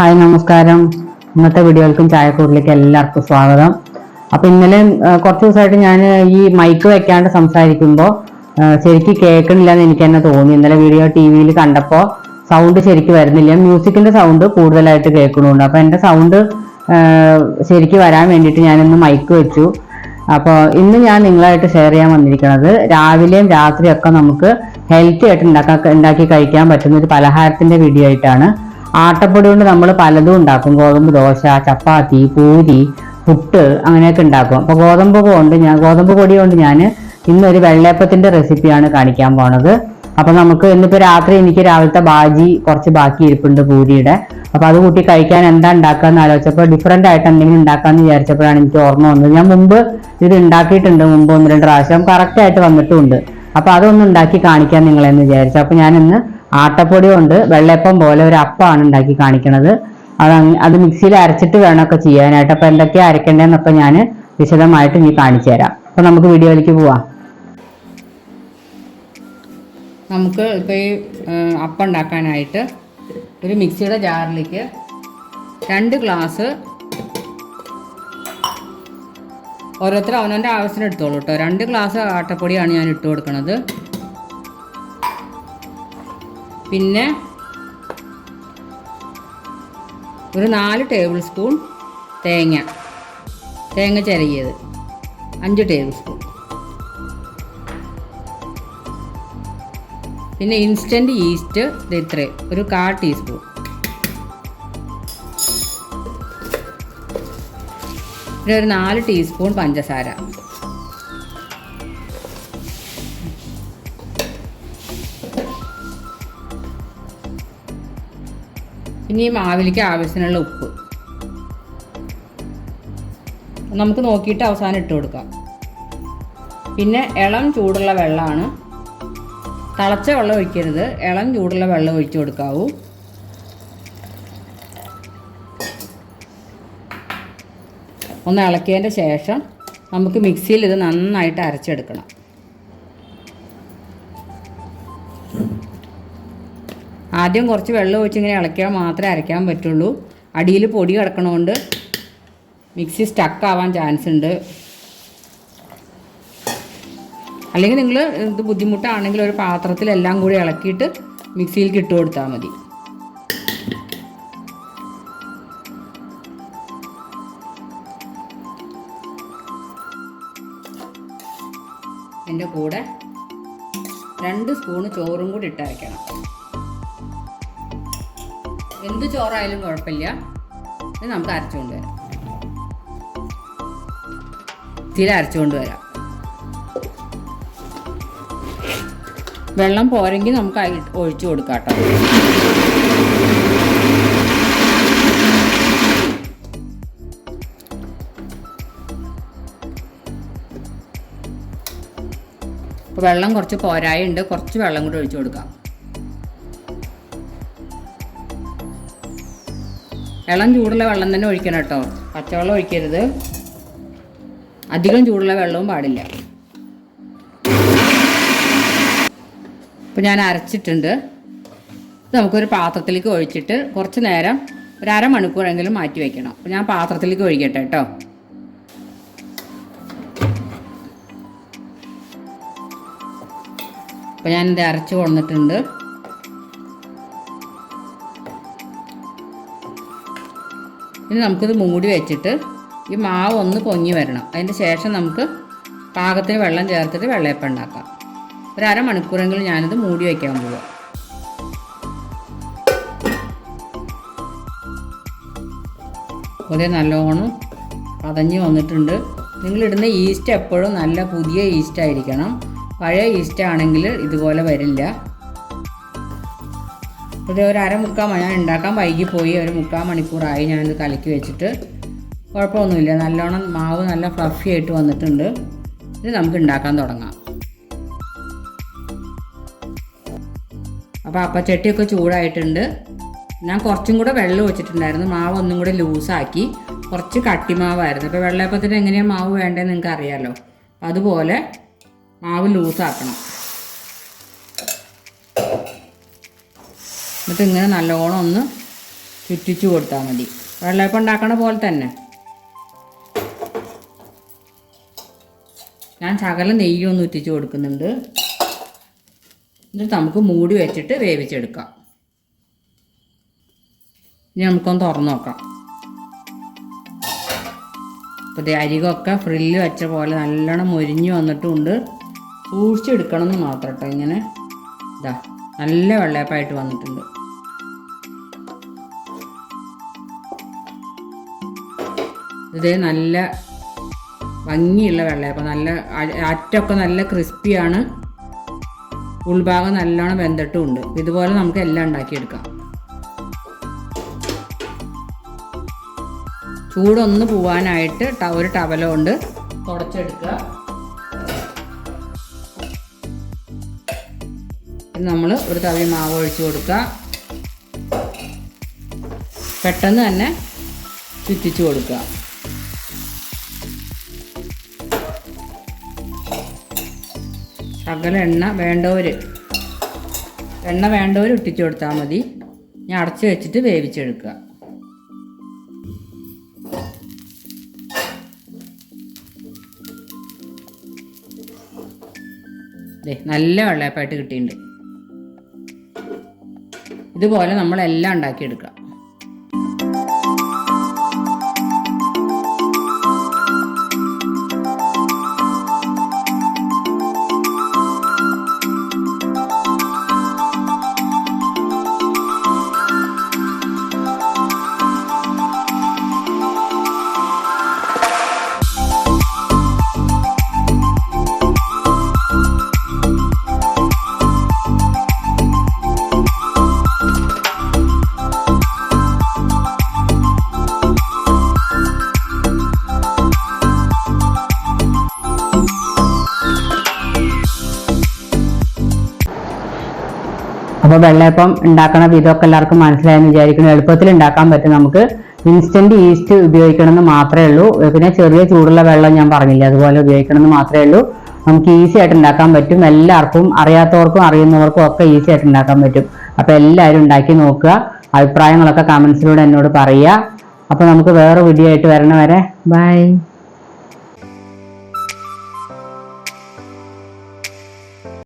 Hi നമസ്കാരം. ഇന്നത്തെ വീഡിയോകൾക്കും ചായക്കൂടിലേക്ക് എല്ലാവർക്കും സ്വാഗതം. അപ്പൊ ഇന്നലെ കുറച്ച് ദിവസമായിട്ട് ഞാൻ ഈ മൈക്ക് വെക്കാണ്ട് സംസാരിക്കുമ്പോൾ ശരിക്ക് കേൾക്കണില്ല എന്ന് എനിക്ക് തന്നെ തോന്നി. ഇന്നലെ വീഡിയോ ടി വിയിൽ കണ്ടപ്പോൾ സൗണ്ട് ശരിക്ക് വരുന്നില്ല. മ്യൂസിക്കിന്റെ സൗണ്ട് കൂടുതലായിട്ട് കേൾക്കണമുണ്ട് അപ്പൊ എന്റെ സൗണ്ട് ശരിക്ക് വരാൻ വേണ്ടിയിട്ട് ഞാനിന്ന് മൈക്ക് വെച്ചു. അപ്പോൾ ഇന്ന് ഞാൻ നിങ്ങളായിട്ട് ഷെയർ ചെയ്യാൻ വന്നിരിക്കുന്നത് രാവിലെയും രാത്രിയും ഒക്കെ നമുക്ക് ഹെൽത്തി ആയിട്ട് ഉണ്ടാക്കാൻ ഉണ്ടാക്കി കഴിക്കാൻ പറ്റുന്ന ഒരു പലഹാരത്തിന്റെ വീഡിയോ ആയിട്ടാണ്. ആട്ടപ്പൊടി കൊണ്ട് നമ്മൾ പലതും ഉണ്ടാക്കും. ഗോതമ്പ് ദോശ ചപ്പാത്തി പൂരി പുട്ട് അങ്ങനെയൊക്കെ ഉണ്ടാക്കും. അപ്പോൾ ഗോതമ്പ് കൊണ്ട് ഞാൻ ഗോതമ്പ് പൊടി കൊണ്ട് ഞാൻ ഇന്നൊരു വെള്ളയപ്പത്തിന്റെ റെസിപ്പിയാണ് കാണിക്കാൻ പോണത്. അപ്പം നമുക്ക് ഇന്നിപ്പോൾ രാത്രി എനിക്ക് രാവിലത്തെ ബാജി കുറച്ച് ബാക്കി ഇരിപ്പുണ്ട് പൂരിയുടെ. അപ്പം അത് കൂട്ടി കഴിക്കാൻ എന്താ ഉണ്ടാക്കാന്ന് ആലോചിച്ചപ്പോൾ ഡിഫറെന്റ് ആയിട്ട് എന്തെങ്കിലും ഉണ്ടാക്കാമെന്ന് വിചാരിച്ചപ്പോഴാണ് എനിക്ക് ഓർമ്മ വന്നത്. ഞാൻ മുമ്പ് ഇത് ഉണ്ടാക്കിയിട്ടുണ്ട് മുമ്പ് ഒന്ന് രണ്ട് പ്രാവശ്യം. കറക്റ്റ് ആയിട്ട് വന്നിട്ടുമുണ്ട് അപ്പോൾ അതൊന്ന് ഉണ്ടാക്കി കാണിക്കാൻ നിങ്ങളെന്ന് വിചാരിച്ചു. അപ്പം ഞാനിന്ന് ആട്ടപ്പൊടി കൊണ്ട് വെള്ളയപ്പം പോലെ ഒരു അപ്പമാണ് ഉണ്ടാക്കി കാണിക്കുന്നത് അത് അത് മിക്സിയിൽ അരച്ചിട്ട് വേണമൊക്കെ ചെയ്യാനായിട്ട്. അപ്പൊ എന്തൊക്കെയാ അരക്കേണ്ടതെന്നൊക്കെ ഞാൻ വിശദമായിട്ട് ഇനി കാണിച്ചു തരാം. അപ്പൊ നമുക്ക് വീഡിയോയിലേക്ക് പോവാം. നമുക്ക് ഇപ്പൊ ഈ അപ്പം ഉണ്ടാക്കാനായിട്ട് ഒരു മിക്സിയുടെ ജാറിലേക്ക് രണ്ട് ഗ്ലാസ് ഓരോരുത്തർ അവനവന്റെ ആവശ്യത്തിന് എടുത്തോളൂ കേട്ടോ. രണ്ട് ഗ്ലാസ് ആട്ടപ്പൊടിയാണ് ഞാൻ ഇട്ട് കൊടുക്കുന്നത് പിന്നെ ഒരു നാല് ടേബിൾ സ്പൂൺ തേങ്ങ. തേങ്ങ ചിരകിയത് അഞ്ച് ടേബിൾ സ്പൂൺ പിന്നെ ഇൻസ്റ്റന്റ് ഈസ്റ്റ് ഇത് ഇത്രയും ഒരു കാ ടീസ്പൂൺ പിന്നെ ഒരു നാല് ടീസ്പൂൺ പഞ്ചസാര. പിന്നെ ഈ മാവിലേക്ക് ആവശ്യത്തിനുള്ള ഉപ്പ്. നമുക്ക് നോക്കിയിട്ട് അവസാനം ഇട്ട് കൊടുക്കാം. പിന്നെ ഇളം ചൂടുള്ള വെള്ളമാണ്. തിളച്ച വെള്ളം ഒഴിക്കരുത്. ഇളം ചൂടുള്ള വെള്ളം ഒഴിച്ചു കൊടുക്കാവൂ. ഒന്ന് ഇളക്കിയതിന്റെ ശേഷം നമുക്ക് മിക്സിയിൽ ഇത് നന്നായിട്ട് അരച്ചെടുക്കണം. ആദ്യം കുറച്ച് വെള്ളം ഒഴിച്ച് ഇങ്ങനെ ഇളക്കിയാൽ മാത്രമേ അരയ്ക്കാൻ പറ്റുള്ളൂ. അടിയിൽ പൊടി കിടക്കണോണ്ട് മിക്സി സ്റ്റക്ക് ആവാൻ ചാൻസ് ഉണ്ട്. അല്ലെങ്കിൽ നിങ്ങൾ ഇത് ബുദ്ധിമുട്ടാണെങ്കിൽ ഒരു പാത്രത്തിലെല്ലാം കൂടി ഇളക്കിയിട്ട് മിക്സിയിൽ ഇട്ട് കൊടുത്താൽ മതി. എന്റെ കൂടെ രണ്ട് സ്പൂണ് ചോറും കൂടി ഇട്ടരയ്ക്കണം. എന്ത് ചോറായാലും കുഴപ്പമില്ല. ഇത് നമുക്ക് അരച്ചുകൊണ്ട് വരാം. തീരെ അരച്ചുകൊണ്ട് വരാം. വെള്ളം പോരെങ്കിൽ നമുക്ക് ഒഴിച്ചു കൊടുക്കാം കേട്ടോ. വെള്ളം കുറച്ച് പോരായുണ്ട്. കുറച്ച് വെള്ളം കൂടി ഒഴിച്ചു കൊടുക്കാം. ഇളം ചൂടുള്ള വെള്ളം തന്നെ ഒഴിക്കണം കേട്ടോ. പച്ചവെള്ളം ഒഴിക്കരുത്. അധികം ചൂടുള്ള വെള്ളവും പാടില്ല. ഇപ്പോൾ ഞാൻ അരച്ചിട്ടുണ്ട്. ഇത് നമുക്കൊരു പാത്രത്തിലേക്ക് ഒഴിച്ചിട്ട് കുറച്ച് നേരം ഒരു അരമണിക്കൂറെങ്കിലും മാറ്റി വയ്ക്കണം അപ്പോൾ ഞാൻ പാത്രത്തിലേക്ക് ഒഴിക്കട്ടെ കേട്ടോ. അപ്പോൾ ഞാനിത് അരച്ച് കൊണ്ടിട്ടുണ്ട് ഇനി നമുക്കിത് മൂടി വെച്ചിട്ട് ഈ മാവ് ഒന്ന് പൊങ്ങി വരണം. അതിന്റെ ശേഷം നമുക്ക് പാകത്തിന് വെള്ളം ചേർത്തിട്ട് വെള്ളയപ്പം ഉണ്ടാക്കാം. ഒരു അരമണിക്കൂറെങ്കിലും ഞാനിത് മൂടി വയ്ക്കാൻ പോവാം. അതുപോലെ നല്ലോണം പതഞ്ഞ് വന്നിട്ടുണ്ട്. നിങ്ങളിടുന്ന ഈസ്റ്റ് എപ്പോഴും നല്ല പുതിയ ഈസ്റ്റ് ആയിരിക്കണം പഴയ ഈസ്റ്റ് ആണെങ്കിൽ ഇതുപോലെ വരില്ല. ഇത് ഒരു അര മുക്കാൽ മണി ഞാൻ ഉണ്ടാക്കാൻ വൈകിപ്പോയി ഒരു മുക്കാൽ മണിക്കൂറായി ഞാനിത് കലക്കി വെച്ചിട്ട്. കുഴപ്പമൊന്നുമില്ല. നല്ലോണം മാവ് നല്ല ഫ്ലഫി ആയിട്ട് വന്നിട്ടുണ്ട്. ഇത് നമുക്ക് ഉണ്ടാക്കാൻ തുടങ്ങാം. അപ്പോൾ അപ്പച്ചട്ടിയൊക്കെ ചൂടായിട്ടുണ്ട്. ഞാൻ കുറച്ചും കൂടെ വെള്ളം വെച്ചിട്ടുണ്ടായിരുന്നു മാവ് ഒന്നും കൂടെ ലൂസാക്കി കുറച്ച് കട്ടിമാവായിരുന്നു. അപ്പോൾ വെള്ളയപ്പത്തിന് എങ്ങനെയാണ് മാവ് വേണ്ടതെന്ന് നിങ്ങൾക്ക് അറിയാമല്ലോ അതുപോലെ മാവ് ലൂസാക്കണം. എന്നിട്ട് ഇങ്ങനെ നല്ലോണം ഒന്ന് ചുറ്റിച്ചു കൊടുത്താൽ മതി. വെള്ളയപ്പം ഉണ്ടാക്കണ പോലെ തന്നെ. ഞാൻ ശകലം നെയ്യൊന്ന് ഉറ്റിച്ച് കൊടുക്കുന്നുണ്ട്. എന്നിട്ട് നമുക്ക് മൂടി വെച്ചിട്ട് വേവിച്ചെടുക്കാം. ഇനി നമുക്കൊന്ന് തുറന്നു നോക്കാം. അപ്പോൾ അരികൊക്കെ ഫ്രില്ല് വെച്ച പോലെ നല്ലോണം മൊരിഞ്ഞ് വന്നിട്ടുമുണ്ട് സൂക്ഷിച്ചെടുക്കണം എന്ന് മാത്രം കേട്ടോ ഇങ്ങനെ. ഇതാ നല്ല വെള്ളയപ്പായിട്ട് വന്നിട്ടുണ്ട്. ഇതേ നല്ല ഭംഗിയുള്ള വെള്ളയപ്പം നല്ല അറ്റമൊക്കെ നല്ല ക്രിസ്പിയാണ്. ഉൾഭാഗം നല്ലോണം വെന്തിട്ടുമുണ്ട്. ഇതുപോലെ നമുക്ക് എല്ലാം ഉണ്ടാക്കിയെടുക്കാം. ചൂടൊന്ന് പോവാനായിട്ട് ഒരു ടവല കൊണ്ട് തുടച്ചെടുക്കുക നമ്മൾ ഒരു തവി മാവ് ഒഴിച്ച് കൊടുക്കുക. പെട്ടെന്ന് തന്നെ ചുറ്റിച്ച് കൊടുക്കുക. ശകല എണ്ണ വേണ്ടവർ എണ്ണ വേണ്ടവർ ഇട്ടിച്ചു കൊടുത്താൽ മതി. ഞാൻ അടച്ചു വെച്ചിട്ട് വേവിച്ചെടുക്കുക. നല്ല വെള്ളയപ്പായിട്ട് കിട്ടിയിട്ടുണ്ട്. ഇതുപോലെ നമ്മളെല്ലാം ഉണ്ടാക്കിയെടുക്കുക. അപ്പോൾ വെള്ളയപ്പം ഉണ്ടാക്കണ വിധമൊക്കെ എല്ലാവർക്കും മനസ്സിലായെന്ന് വിചാരിക്കുന്നു. എളുപ്പത്തിൽ ഉണ്ടാക്കാൻ പറ്റും നമുക്ക്. ഇൻസ്റ്റന്റ് ഈസ്റ്റ് ഉപയോഗിക്കണമെന്ന് മാത്രമേ ഉള്ളൂ. പിന്നെ ചെറിയ ചൂടുള്ള വെള്ളം ഞാൻ പറഞ്ഞില്ല അതുപോലെ ഉപയോഗിക്കണമെന്ന് മാത്രമേ ഉള്ളൂ. നമുക്ക് ഈസി ആയിട്ട് ഉണ്ടാക്കാൻ പറ്റും. എല്ലാവർക്കും അറിയാത്തവർക്കും അറിയുന്നവർക്കും ഒക്കെ ഈസി ആയിട്ട് ഉണ്ടാക്കാൻ പറ്റും. അപ്പോൾ എല്ലാവരും ഉണ്ടാക്കി നോക്കുക. അഭിപ്രായങ്ങളൊക്കെ കമൻസിലൂടെ എന്നോട് പറയുക. അപ്പോൾ നമുക്ക് വേറെ വീഡിയോ ആയിട്ട് വരണ വരെ ബൈ